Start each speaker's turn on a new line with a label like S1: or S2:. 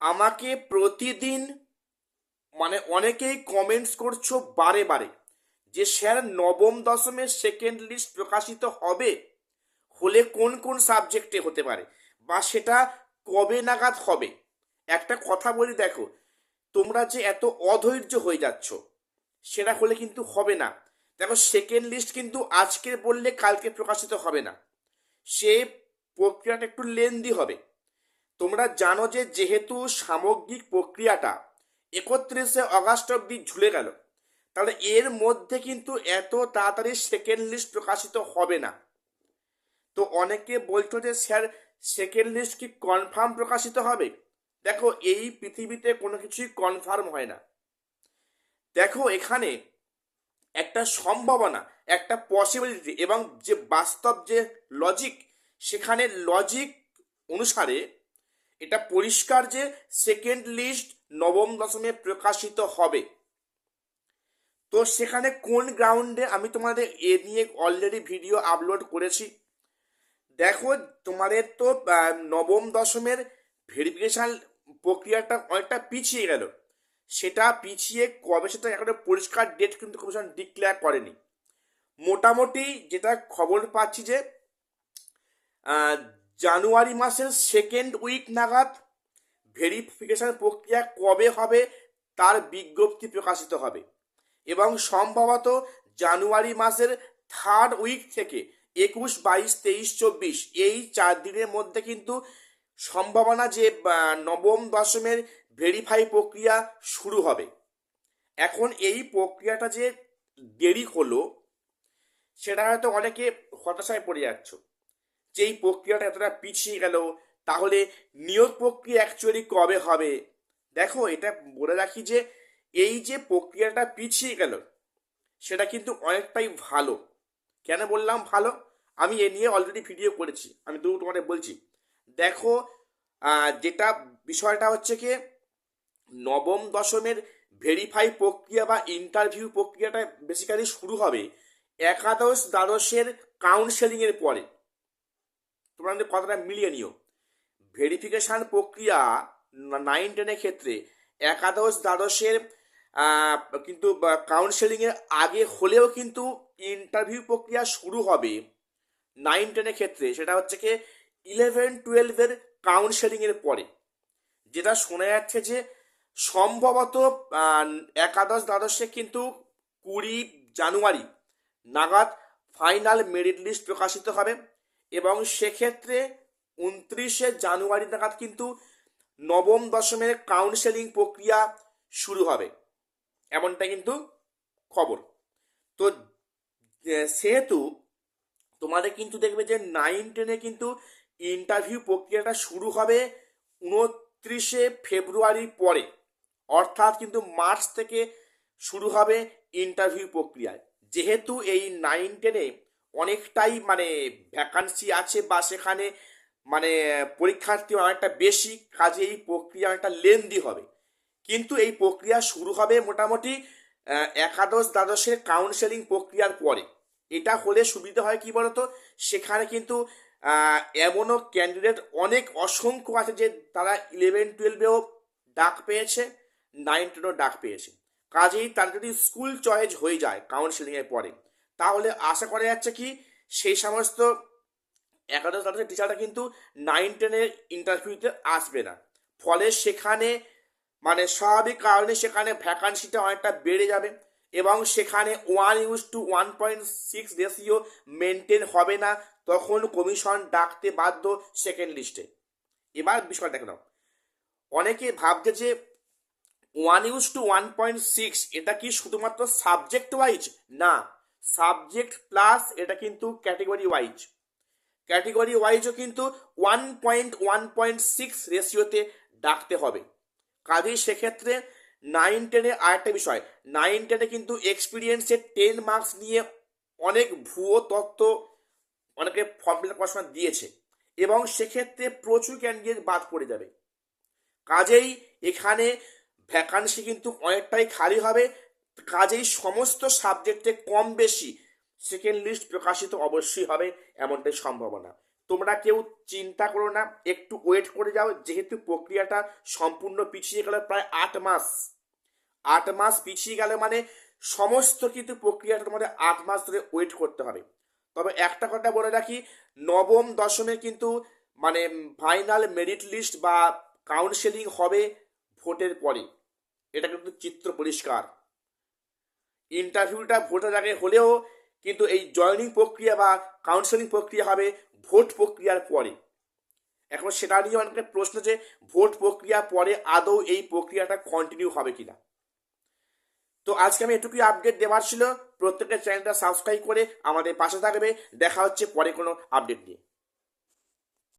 S1: আমাকে প্রতিদিন মানে অনেকেই কমেন্টস করছ বারে বারে, যে স্যার নবম, দশমের সেকেন্ড লিস্ট প্রকাশিত হবে, হলে কোন কোন সাবজেক্টে হতে পারে, বা সেটা কবে নাগাদ হবে? একটা কথা বলি দেখো, তোমরা যে এত অধৈর্য হয়ে যাচ্ছ, সেটা হলে কিন্তু হবে না। দেখো সেকেন্ড লিস্ট কিন্তু আজকে বললে কালকে প্রকাশিত হবে না। সে প্রক্রিয়াটা একটু লেন্দি হবে। তোমরা জানো যে যেহেতু সামগ্রিক প্রক্রিয়াটা একত্রিশে অগাস্ট অব্দি ঝুলে গেল, তাহলে এর মধ্যে কিন্তু এত তাড়াতাড়ি সেকেন্ড লিস্ট প্রকাশিত হবে না। তো অনেকে বলছো যে, স্যার সেকেন্ড লিস্ট কি কনফার্ম প্রকাশিত হবে? দেখো, এই পৃথিবীতে কোনো কিছুই কনফার্ম হয় না। দেখো, এখানে একটা সম্ভাবনা, একটা পসিবিলিটি এবং যে বাস্তব যে লজিক সেখানে লজিক অনুসারে এটা পরিষ্কার যে সেকেন্ড লিস্ট নবম দশমে প্রকাশিত হবে। তো সেখানে কোন গ্রাউন্ডে আমি তোমাদের এ নিয়ে অলরেডি ভিডিও আপলোড করেছি? দেখো, তোমাদের তো নবম দশমের ভেরিফিকেশন প্রক্রিয়াটা অনেকটা পিছিয়ে গেল। সেটা পিছিয়ে কবে সেটা এখনও পরিষ্কার ডেট কিন্তু কমিশন ডিক্লেয়ার করেনি। মোটামুটি যেটা খবর পাচ্ছি যে জানুয়ারি মাসের সেকেন্ড উইক নাগাদ ভেরিফিকেশন প্রক্রিয়া কবে হবে তার বিজ্ঞপ্তি প্রকাশিত হবে এবং সম্ভবত জানুয়ারি মাসের থার্ড উইক থেকে একুশ, বাইশ, তেইশ, চব্বিশ এই চার দিনের মধ্যে কিন্তু সম্ভাবনা যে নবম, দশমের ভেরিফাই প্রক্রিয়া শুরু হবে। এখন এই প্রক্রিয়াটা যে দেরি হলো, সেটা হয়তো অনেকে হতাশায় পড়ে যাচ্ছ। যে এই প্রক্রিয়াটা এতটা পিছিয়ে গেল, তাহলে নিয়োগ প্রক্রিয়া অ্যাকচুয়ালি কবে হবে? দেখো, এটা বলে রাখি যে, এই যে প্রক্রিয়াটা পিছিয়ে গেল, সেটা কিন্তু অনেকটাই ভালো। কেন বললাম ভালো? আমি এ নিয়ে অলরেডি ভিডিও করেছি, আমি দু তোমাদের বলছি। দেখো যেটা বিষয়টা হচ্ছে কি, নবম দশমের ভেরিফাই প্রক্রিয়া বা ইন্টারভিউ প্রক্রিয়াটা বেসিক্যালি শুরু হবে একাদশ দ্বাদশের কাউন্সেলিংয়ের পরে। তোমরা আমাদের কথাটা মিলিয়ে নিও। ভেরিফিকেশন প্রক্রিয়া নাইন টেনের ক্ষেত্রে একাদশ, দ্বাদশের কিন্তু কাউন্সেলিংয়ের আগে হলেও কিন্তু ইন্টারভিউ প্রক্রিয়া শুরু হবে নাইন টেনের ক্ষেত্রে। সেটা হচ্ছে কি ইলেভেন টুয়েলভের কাউন্সেলিংয়ের পরে। যেটা শোনা যাচ্ছে যে সম্ভবত একাদশ, দ্বাদশে কিন্তু কুড়ি জানুয়ারি নাগাদ ফাইনাল মেরিট লিস্ট প্রকাশিত হবে। এবং সেক্ষেত্রে উনত্রিশে জানুয়ারি নাগাদ কিন্তু নবম দশমের কাউন্সেলিং প্রক্রিয়া শুরু হবে। এমনটা কিন্তু খবর। তো সেহেতু তোমাদের কিন্তু দেখবে যে নাইন টেনে কিন্তু ইন্টারভিউ প্রক্রিয়াটা শুরু হবে উনত্রিশে ফেব্রুয়ারির পরে। অর্থাৎ কিন্তু মার্চ থেকে শুরু হবে ইন্টারভিউ প্রক্রিয়ায় যেহেতু এই নাইন টেনে অনেকটাই মানে ভ্যাকান্সি আছে বা সেখানে মানে পরীক্ষার্থী অনেকটা বেশি, কাজে এই প্রক্রিয়া অনেকটা লেন্দি হবে। কিন্তু এই প্রক্রিয়া শুরু হবে মোটামুটি একাদশ দ্বাদশের কাউন্সেলিং প্রক্রিয়ার পরে। এটা হলে সুবিধা হয় কি বলতো? সেখানে কিন্তু এমনও ক্যান্ডিডেট অনেক অসংখ্য আছে যে তারা ইলেভেন টুয়েলভেও ডাক পেয়েছে নাইন টেনও ডাক পেয়েছে। কাজেই তার যদি স্কুল চয়েস হয়ে যায় কাউন্সেলিংয়ের পরে তাহলে আশা করা যাচ্ছে কি সেই সমস্ত একাদশ দ্বাদশের টিচাররা কিন্তু নাইন টেনের ইন্টারভিউতে আসবে না। ফলে সেখানে মানে স্বাভাবিক কারণে সেখানে ভ্যাকান্সিটা অনেকটা বেড়ে যাবে এবং সেখানে one is to one point six ratio maintain হবে না, তখন কমিশন ডাকতে বাধ্য সেকেন্ড লিস্টে এবার বিষয় দেখে অনেকে ভাবছে যে one is to one point six এটা কি শুধুমাত্র সাবজেক্ট ওয়াইজ না সাবজেক্ট প্লাস এটা কিন্তু ক্যাটেগরি ওয়াইজ। ক্যাটেগরি ওয়াইজও কিন্তু one point one point six রেশিওতে ডাকতে হবে। কাজেই সেক্ষেত্রে নাইন টেনে আরেকটা বিষয় নাইন টেনে কিন্তু এক্সপিরিয়েন্সের টেন মার্কস নিয়ে অনেক ভুয়ো তত্ত্ব অনেকে ফর্ম পড়াশোনা দিয়েছে এবং সেক্ষেত্রে প্রচুর ক্যান্ডিডেট বাদ পড়ে যাবে। কাজেই এখানে ভ্যাকান্সি কিন্তু অনেকটাই খালি হবে কাজেই সমস্ত সাবজেক্টে কম বেশি সেকেন্ড লিস্ট প্রকাশিত অবশ্যই হবে, এমনটাই সম্ভাবনা। তোমরা কেউ চিন্তা করো না, একটু ওয়েট করে যাও, যেহেতু প্রক্রিয়াটা সম্পূর্ণ পিছিয়ে গেল প্রায় আট মাস। আট মাস পিছিয়ে গেলে মানে সমস্ত কিন্তু প্রক্রিয়াটা তোমাদের আট মাস ধরে ওয়েট করতে হবে। তবে একটা কথা বলে রাখি, নবম, দশমে কিন্তু মানে ফাইনাল মেরিট লিস্ট বা কাউন্সেলিং হবে ভোটের পরে। এটা কিন্তু চিত্র পরিষ্কার। ইন্টারভিউটা ভোটের আগে হলেও কিন্তু এই জয়নিং প্রক্রিয়া বা কাউন্সেলিং প্রক্রিয়া হবে ভোট প্রক্রিয়ার পরে। এখন সেটা নিয়ে অনেকের প্রশ্ন যে ভোট প্রক্রিয়া পরে আদৌ এই প্রক্রিয়াটা কন্টিনিউ হবে কিনা। তো আজকে আমি এটুকুই আপডেট দেওয়ার ছিল। প্রত্যেকের চ্যানেলটা সাবস্ক্রাইব করে আমাদের পাশে থাকবে। দেখা হচ্ছে পরে কোনো আপডেট নিয়ে।